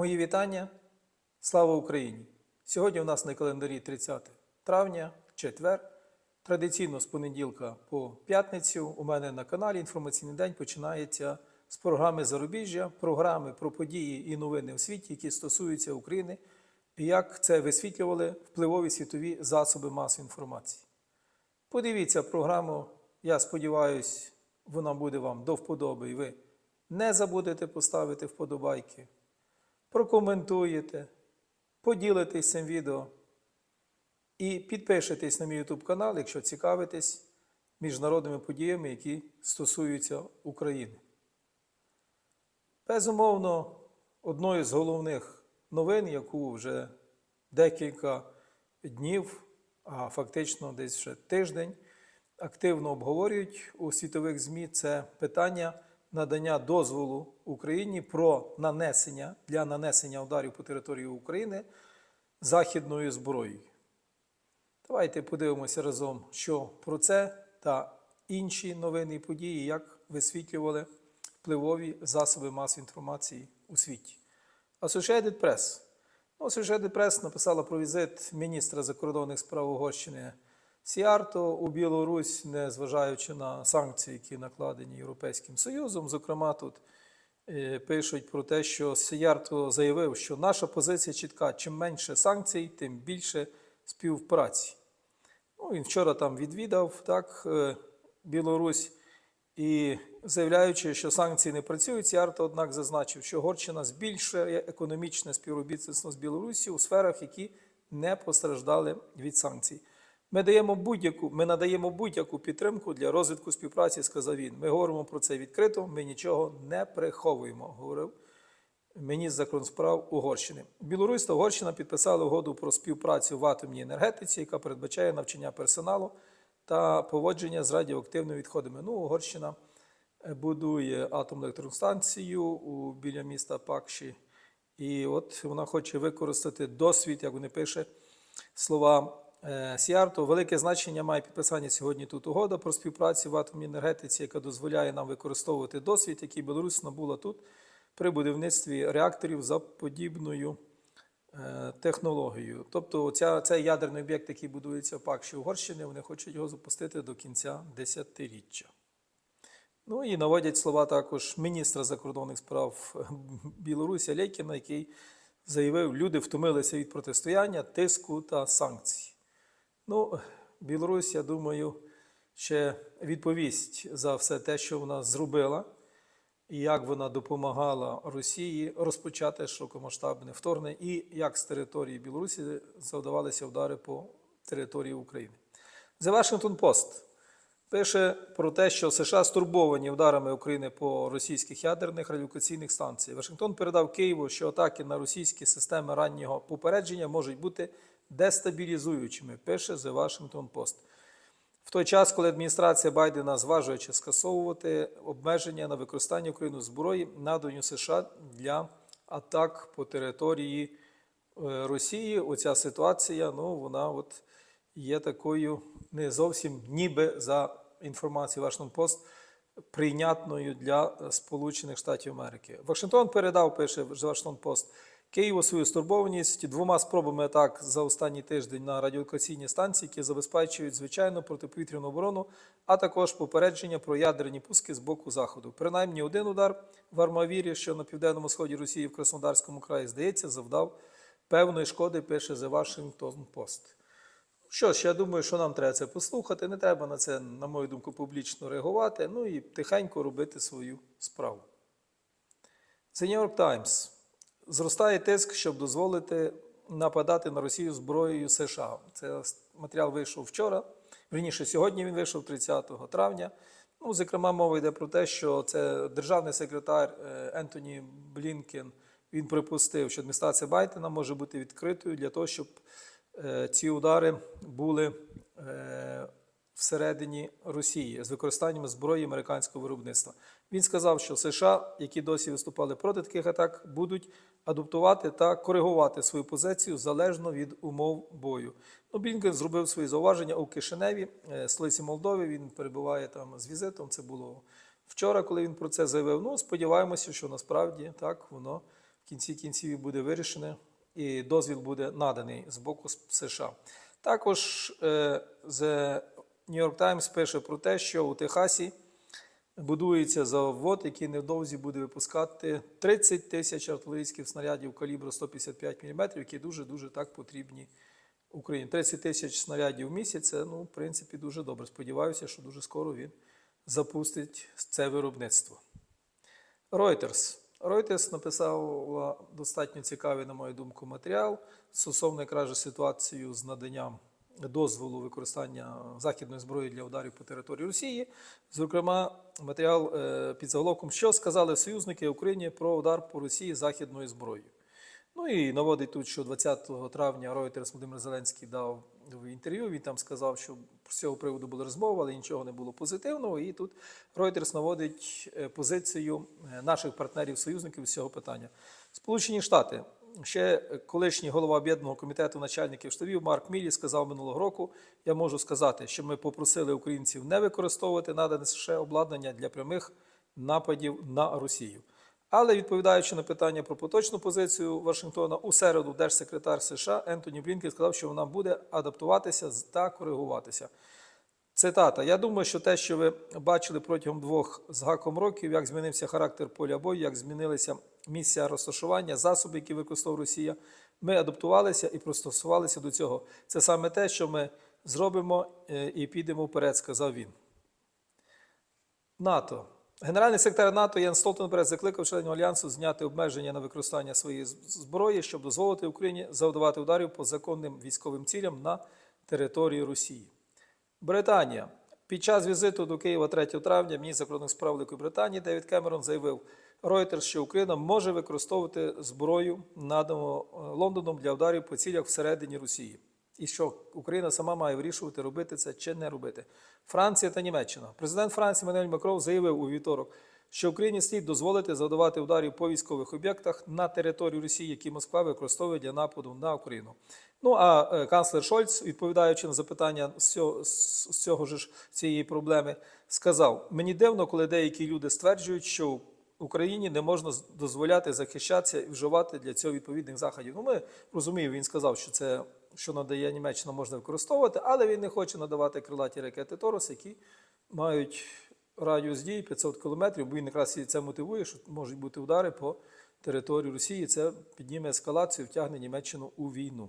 Мої вітання. Слава Україні! Сьогодні у нас на календарі 30 травня, четвер. Традиційно з понеділка по п'ятницю у мене на каналі інформаційний день починається з програми Зарубіжжя, програми про події і новини у світі, які стосуються України, і як це висвітлювали впливові світові засоби масової інформації. Подивіться програму. Я сподіваюся, вона буде вам до вподоби, і ви не забудете поставити вподобайки, прокоментуєте, поділитесь цим відео і підпишитесь на мій YouTube канал, якщо цікавитесь міжнародними подіями, які стосуються України. Безумовно, одною з головних новин, яку вже декілька днів, а фактично десь вже тиждень, активно обговорюють у світових ЗМІ, це питання надання дозволу Україні про нанесення для нанесення ударів по території України західною зброєю. Давайте подивимося разом, що про це та інші новини і події, як висвітлювали впливові засоби масової інформації у світі. Associated Press. Ну, Associated Press написала про візит міністра закордонних справ Угорщини Сіарто у Білорусь, незважаючи на санкції, які накладені Європейським Союзом. Зокрема, тут пишуть про те, що Сіарто заявив, що наша позиція чітка: чим менше санкцій, тим більше співпраці. Ну, він вчора там відвідав так, е, Білорусь і заявляючи, що санкції не працюють, Сіарто, однак, зазначив, що Горщина збільшує економічне співробітництво з Білорусі у сферах, які не постраждали від санкцій. Ми даємо будь-яку, ми надаємо будь-яку підтримку для розвитку співпраці, сказав він. Ми говоримо про це відкрито, ми нічого не приховуємо, говорив міністр закордонних справ Угорщини. Білорусь та Угорщина підписали угоду про співпрацю в атомній енергетиці, яка передбачає навчання персоналу та поводження з радіоактивними відходами. Ну, Угорщина е, будує атомну електростанцію у, біля міста Пакші. І от вона хоче використати досвід, як вони пише слова е, Сіарто. Велике значення має підписання сьогодні тут угода про співпрацю в атомній енергетиці, яка дозволяє нам використовувати досвід, який Білорусь набула тут при будівництві реакторів за подібною е, технологією. Тобто цей ядерний об'єкт, який будується в Пакші Угорщини, вони хочуть його запустити до кінця десятиріччя. Ну і наводять слова також міністра закордонних справ Білорусі Лєкіна, який заявив, люди втомилися від протистояння, тиску та санкцій. Ну, Білорусь, я думаю, ще відповість за все те, що вона зробила, і як вона допомагала Росії розпочати широкомасштабне вторгнення, і як з території Білорусі завдавалися удари по території України. The Washington Post пише про те, що США стурбовані ударами України по російських ядерних радіолокаційних станціях. Вашингтон передав Києву, що атаки на російські системи раннього попередження можуть бути дестабілізуючими. Пише The Washington Post. В той час, коли адміністрація Байдена зважує чи скасовувати обмеження на використання Україною зброї, надані США для атак по території е, Росії, оця ситуація, ну вона от є такою не зовсім ніби за інформацією Вашингтон Пост прийнятною для Сполучених Штатів Америки. Вашингтон передав, пише Вашингтон Пост, Києву свою стурбованість двома спробами атак за останній тиждень на радіолокаційні станції, які забезпечують звичайну протиповітряну оборону, а також попередження про ядерні пуски з боку заходу. Принаймні один удар в Армавірі, що на південному сході Росії в Краснодарському краї, здається, завдав певної шкоди, пише The Washington Post. Що ж, я думаю, що нам треба це послухати. Не треба на це, на мою думку, публічно реагувати, ну і тихенько робити свою справу. The New York Times. Зростає тиск, щоб дозволити нападати на Росію зброєю США. Це матеріал вийшов вчора. Вірніше, сьогодні він вийшов 30 травня. Ну, зокрема, мова йде про те, що це державний секретар е, Ентоні Блінкен. Він припустив, що адміністрація Байдена може бути відкритою для того, щоб е, ці удари були е, всередині Росії з використанням зброї американського виробництва. Він сказав, що США, які досі виступали проти таких атак, будуть адаптувати та коригувати свою позицію залежно від умов бою. Ну, Блінкен зробив свої зауваження у Кишиневі, е, столиці Молдови. Він перебуває там з візитом. Це було вчора, коли він про це заявив. Ну, сподіваємося, що насправді так воно в кінці кінців буде вирішене і дозвіл буде наданий з боку США. Також е, York Times пише про те, що у Техасі будується завод, який невдовзі буде випускати 30 тисяч артилерійських снарядів калібру 155 мм, які дуже-дуже так потрібні Україні. 30 тисяч снарядів в місяць це, ну, в принципі, дуже добре. Сподіваюся, що дуже скоро він запустить це виробництво. Reuters. Reuters написав достатньо цікавий, на мою думку, матеріал стосовно якраз ситуацію з наданням дозволу використання західної зброї для ударів по території Росії. Зокрема, матеріал е, під заголовком Що сказали союзники Україні про удар по Росії західною зброєю. Ну і наводить тут, що 20 травня Reuters Володимир Зеленський дав в інтерв'ю. Він там сказав, що з цього приводу була розмова, але нічого не було позитивного. І тут Reuters наводить е, позицію е, наших партнерів-союзників з цього питання. Сполучені Штати. Ще колишній голова об'єднаного комітету начальників штабів Марк Мілі сказав минулого року: я можу сказати, що ми попросили українців не використовувати надане США обладнання для прямих нападів на Росію. Але відповідаючи на питання про поточну позицію Вашингтона, у середу держсекретар США Ентоні Блінкен сказав, що вона буде адаптуватися та коригуватися. Цитата: Я думаю, що те, що ви бачили протягом двох з гаком років, як змінився характер поля бою, як змінилися місця розташування, засоби, які використовує Росія, ми адаптувалися і пристосувалися до цього. Це саме те, що ми зробимо е, і підемо вперед, сказав він. НАТО. Генеральний секретар НАТО Ян Столтенберг закликав членів альянсу зняти обмеження на використання своєї зброї, щоб дозволити Україні завдавати ударів по законним військовим цілям на території Росії. Британія. Під час візиту до Києва 3 травня міністр закордонних справ Великої Британії Девід Кемерон заявив Reuters, що Україна може використовувати зброю, надану е, Лондоном для ударів по цілях всередині Росії. І що Україна сама має вирішувати, робити це чи не робити. Франція та Німеччина. Президент Франції Мануель Макрон заявив у вівторок, що Україні слід дозволити завдавати ударів по військових об'єктах на території Росії, які Москва використовує для нападу на Україну. Ну а е, канцлер Шольц, відповідаючи на запитання з цього, з цього ж цієї проблеми, сказав: мені дивно, коли деякі люди стверджують, що Україні не можна дозволяти захищатися і вживати для цього відповідних заходів. Ну, ми розуміємо, він сказав, що це, що надає Німеччина, можна використовувати, але він не хоче надавати крилаті ракети Торос, які мають радіус дії 500 кілометрів, бо він якраз це мотивує, що можуть бути удари по території Росії. Це підніме ескалацію, втягне Німеччину у війну.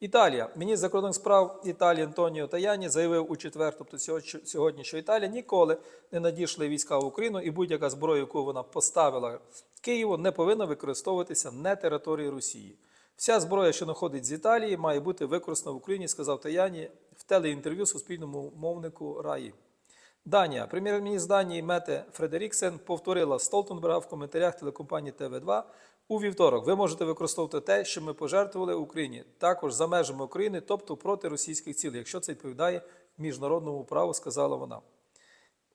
Італія. Міністр закордонних справ Італії Антоніо Таяні заявив у четвер, тобто сьогодні- що Італія ніколи не надійшли війська в Україну, і будь-яка зброя, яку вона поставила Києву, не повинна використовуватися на території Росії. Вся зброя, що знаходить з Італії, має бути використана в Україні, сказав Таяні в телеінтерв'ю суспільному мовнику Раї. Данія. Прем'єр-міністр Данії Мете Фредеріксен повторила Столтенберга в коментарях телекомпанії ТВ2 у вівторок. Ви можете використовувати те, що ми пожертвували Україні, також за межами України, тобто проти російських цілей, якщо це відповідає міжнародному праву, сказала вона.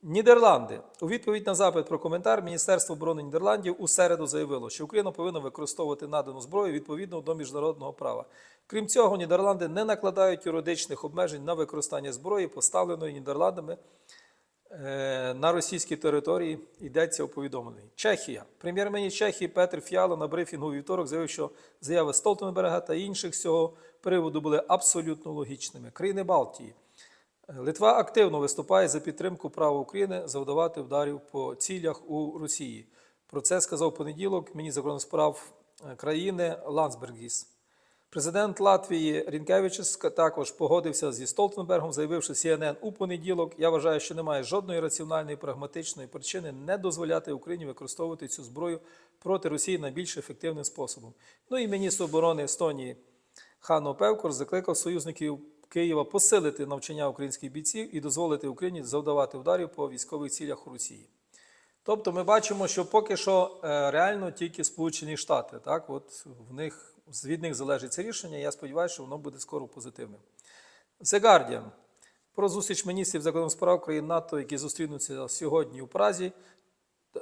Нідерланди у відповідь на запит про коментар Міністерство оборони Нідерландів у середу заявило, що Україна повинна використовувати надану зброю відповідно до міжнародного права. Крім цього, Нідерланди не накладають юридичних обмежень на використання зброї, поставленої Нідерландами на російській території. Йдеться у повідомленні. Чехія. Прем'єр-міністр Чехії Петр Фіало на брифінгу вівторок заявив, що заяви Столтенберга та інших з цього приводу були абсолютно логічними. Країни Балтії. Литва активно виступає за підтримку права України завдавати ударів по цілях у Росії. Про це сказав понеділок міністр закордонних справ е, країни Ландсбергіс. Президент Латвії Рінкевичус також погодився зі Столтенбергом, заявивши CNN у понеділок. Я вважаю, що немає жодної раціональної прагматичної причини не дозволяти Україні використовувати цю зброю проти Росії найбільш ефективним способом. Ну і міністр оборони Естонії Хано Певкор закликав союзників Києва посилити навчання українських бійців і дозволити Україні завдавати ударів по військових цілях у Росії. Тобто ми бачимо, що поки що е, реально тільки Сполучені Штати, так, от в них, від них залежить це рішення. Я сподіваюся, що воно буде скоро позитивним. The Guardian. Про зустріч міністрів закордонних справ країн НАТО, які зустрінуться сьогодні у Празі.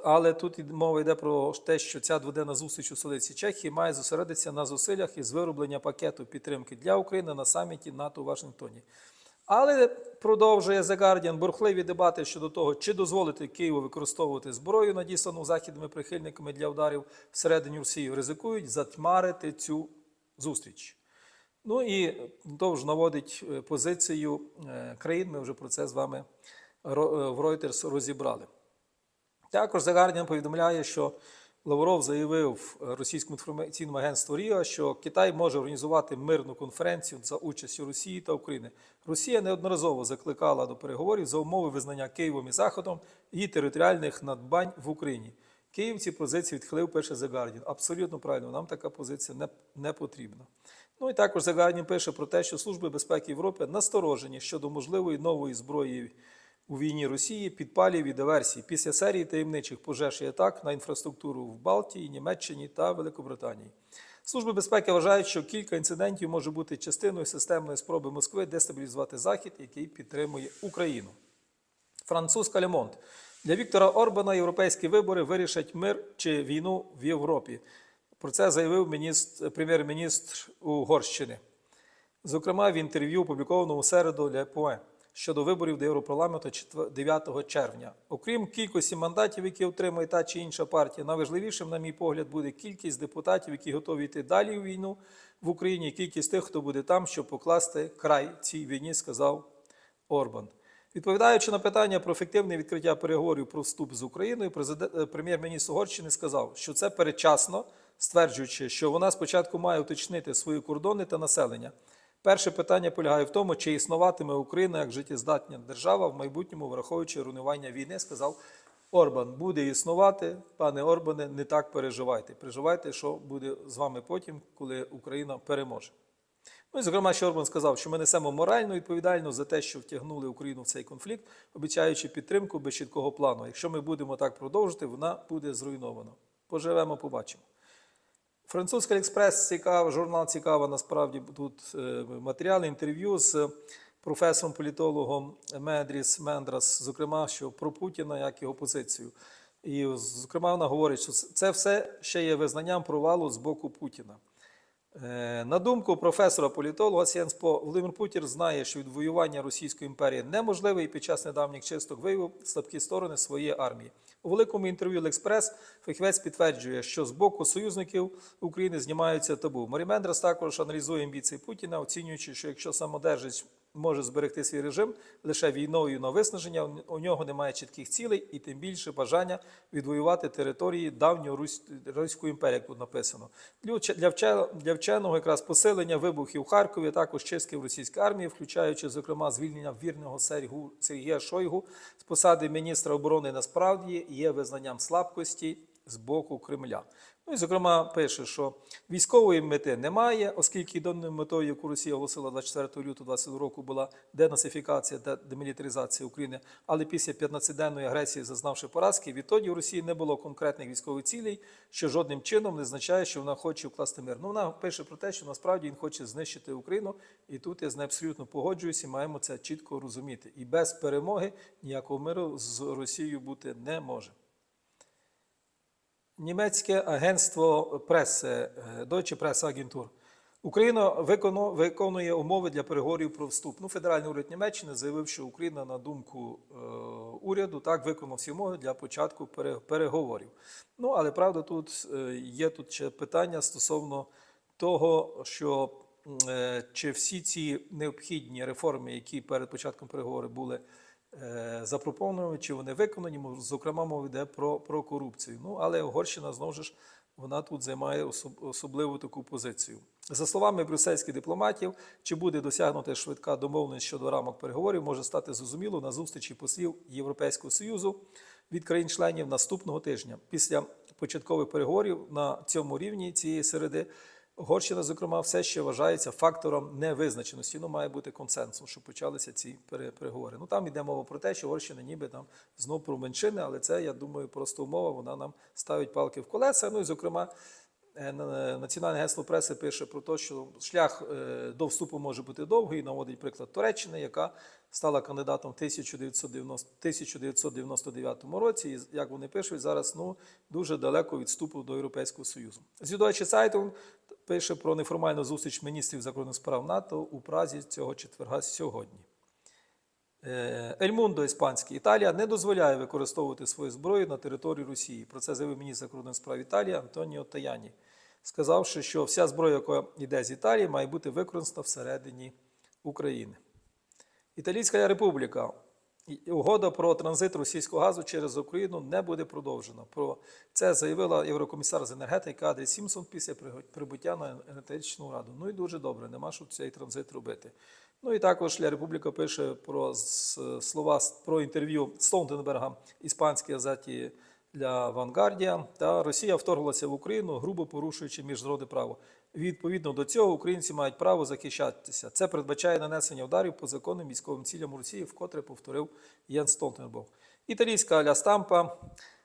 Але тут мова йде про те, що ця дводенна зустріч у столиці Чехії має зосередитися на зусиллях із вироблення пакету підтримки для України на саміті НАТО у Вашингтоні. Але продовжує The Guardian бурхливі дебати щодо того, чи дозволити Києву використовувати зброю, надіслану західними прихильниками для ударів всередині Росії, ризикують затьмарити цю зустріч. Ну і довж наводить е, позицію е, країн. Ми вже про це з вами е, в Reuters розібрали. Також The Guardian повідомляє, що Лавров заявив російському інформаційному агентству Ріа, що Китай може організувати мирну конференцію за участю Росії та України. Росія неодноразово закликала до переговорів за умови визнання Києвом і Заходом її територіальних надбань в Україні. Київ ці позиції відхилив пише The Guardian. Абсолютно правильно, нам така позиція не, не потрібна. Ну і також The Guardian пише про те, що Служби безпеки Європи насторожені щодо можливої нової зброї у війні Росії, підпалів і диверсій після серії таємничих пожеж і атак на інфраструктуру в Балтії, Німеччині та Великобританії. Служби безпеки вважають, що кілька інцидентів може бути частиною системної спроби Москви дестабілізувати Захід, який підтримує Україну. Французька Лемонт. Для Віктора Орбана європейські вибори вирішать мир чи війну в Європі. Про це заявив міністр, прем'єр-міністр Угорщини. Зокрема, в інтерв'ю, опублікованому середу для ПОЕ щодо виборів до Європарламенту 9 червня. Окрім кількості мандатів, які отримує та чи інша партія, найважливішим, на мій погляд, буде кількість депутатів, які готові йти далі у війну в Україні, кількість тих, хто буде там, щоб покласти край цій війні, сказав Орбан. Відповідаючи на питання про ефективне відкриття переговорів про вступ з Україною, президент- е, прем'єр-міністр Угорщини сказав, що це передчасно, стверджуючи, що вона спочатку має уточнити свої кордони та населення. Перше питання полягає в тому, чи існуватиме Україна як життєздатна держава в майбутньому, враховуючи руйнування війни, сказав Орбан. Буде існувати, пане Орбане, не так переживайте. Переживайте, що буде з вами потім, коли Україна переможе. Ну і зокрема, що Орбан сказав, що ми несемо моральну відповідальність за те, що втягнули Україну в цей конфлікт, обіцяючи підтримку без чіткого плану. Якщо ми будемо так продовжувати, вона буде зруйнована. Поживемо, побачимо. Французький експрес цікав, журнал цікаво, насправді тут е, матеріали, інтерв'ю з професором політологом Медріс Мендрас, зокрема, що про Путіна, як його позицію. І, зокрема, вона говорить, що це все ще є визнанням провалу з боку Путіна. Е, На думку професора політолога Сєнспо, Володимир Путін знає, що відвоювання Російської імперії неможливе і під час недавніх чисток виявив слабкі сторони своєї армії. У великому інтерв'ю Лекспрес фахівець підтверджує, що з боку союзників України знімаються табу. Марі Мендрес також аналізує амбіції Путіна, оцінюючи, що якщо самодержець може зберегти свій режим лише війною на виснаження, у нього немає чітких цілей і тим більше бажання відвоювати території давньої Русь- Руської імперії, як тут написано. Для вче- Для вче- для вченого якраз посилення вибухів у Харкові, також чистки в російській армії, включаючи, зокрема, звільнення вірного Сергу- Сергія Шойгу з посади міністра оборони, насправді є визнанням слабкості з боку Кремля. Ну і зокрема пише, що військової мети немає, оскільки єдиною метою, яку Росія оголосила 24 лютого 2022 року, була денацифікація та демілітаризація України. Але після 15-денної агресії, зазнавши поразки, відтоді у Росії не було конкретних військових цілей, що жодним чином не означає, що вона хоче вкласти мир. Ну вона пише про те, що насправді він хоче знищити Україну, і тут я з нею абсолютно погоджуюся, і маємо це чітко розуміти. І без перемоги ніякого миру з Росією бути не може. Німецьке агентство преси е, Deutsche Presseagentur. Україна виконує умови для переговорів про вступ. Ну, федеральний уряд Німеччини заявив, що Україна, на думку е, уряду, так виконав всі умови для початку переговорів. Ну, але правда, тут е, є тут ще питання стосовно того, що е, чи всі ці необхідні реформи, які перед початком переговорів були е, запропоновані, чи вони виконані, зокрема, мова йде про, про корупцію. Ну, але Угорщина знову ж вона тут займає особ- особливу таку позицію. За словами брюссельських дипломатів, чи буде досягнута швидка домовленість щодо рамок переговорів, може стати зрозуміло на зустрічі послів Європейського союзу від країн-членів наступного тижня. Після початкових переговорів на цьому рівні цієї середи Угорщина, зокрема, все ще вважається фактором невизначеності. Ну, має бути консенсус, щоб почалися ці переговори. Ну там йде мова про те, що Угорщина ніби там знов про меншини, але це, я думаю, просто умова, вона нам ставить палки в колеса. Ну і зокрема. Е, Національне агентство преси пише про те, що шлях е, до вступу може бути довгий. Наводить приклад Туреччини, яка стала кандидатом в 1990 1999 році. І як вони пишуть, зараз ну дуже далеко від вступу до Європейського Союзу. Süddeutsche Zeitung пише про неформальну зустріч міністрів закордонних справ НАТО у Празі цього четверга сьогодні. Е, Ельмундо іспанський. Італія не дозволяє використовувати свою зброю на території Росії. Про це заявив міністр закордонних справ Італії Антоніо Таяні, сказавши, що вся зброя, яка йде з Італії, має бути використана всередині України. Італійська республіка. Угода про транзит російського газу через Україну не буде продовжена. Про це заявила єврокомісар з енергетики Адрі Сімсон після прибуття на енергетичну раду. Ну і дуже добре, нема що цей транзит робити. Ну і також Ля Республіка пише про слова про інтерв'ю Столтенберга іспанській газеті для Вангардія. Та Росія вторглася в Україну, грубо порушуючи міжнародне право. Відповідно до цього українці мають право захищатися. Це передбачає нанесення ударів по законним військовим цілям Росії, вкотре повторив Єн Столтенберг. Італійська Ля Стампа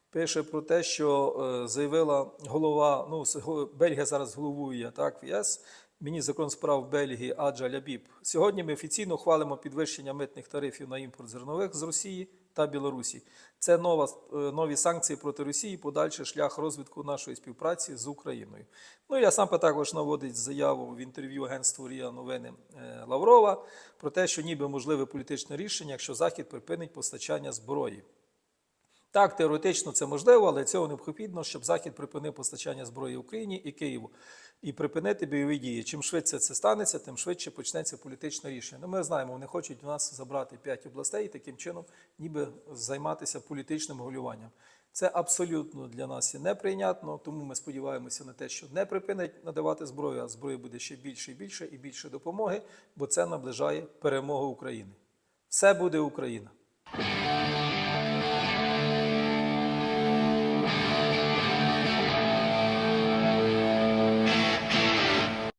пише про те, що е, заявила голова, ну Бельгія зараз головує так в ЄС. Міністр закон справ Бельгії Аджа Лябіб. Сьогодні ми офіційно ухвалимо підвищення митних тарифів на імпорт зернових з Росії та Білорусі. Це нова, е, нові санкції проти Росії, подальший шлях розвитку нашої співпраці з Україною. Ну і Асампа також наводить заяву в інтерв'ю агентству Ріа Новини е, Лаврова про те, що ніби можливе політичне рішення, якщо Захід припинить постачання зброї. Так, теоретично це можливо, але цього необхідно, щоб Захід припинив постачання зброї Україні і Києву і припинити бойові дії. Чим швидше це станеться, тим швидше почнеться політичне рішення. Ну, ми знаємо, вони хочуть у нас забрати п'ять областей і таким чином ніби займатися політичним голюванням. Це абсолютно для нас є неприйнятно, тому ми сподіваємося на те, що не припинять надавати зброю, а зброї буде ще більше і більше і більше допомоги, бо це наближає перемогу України. Все буде Україна.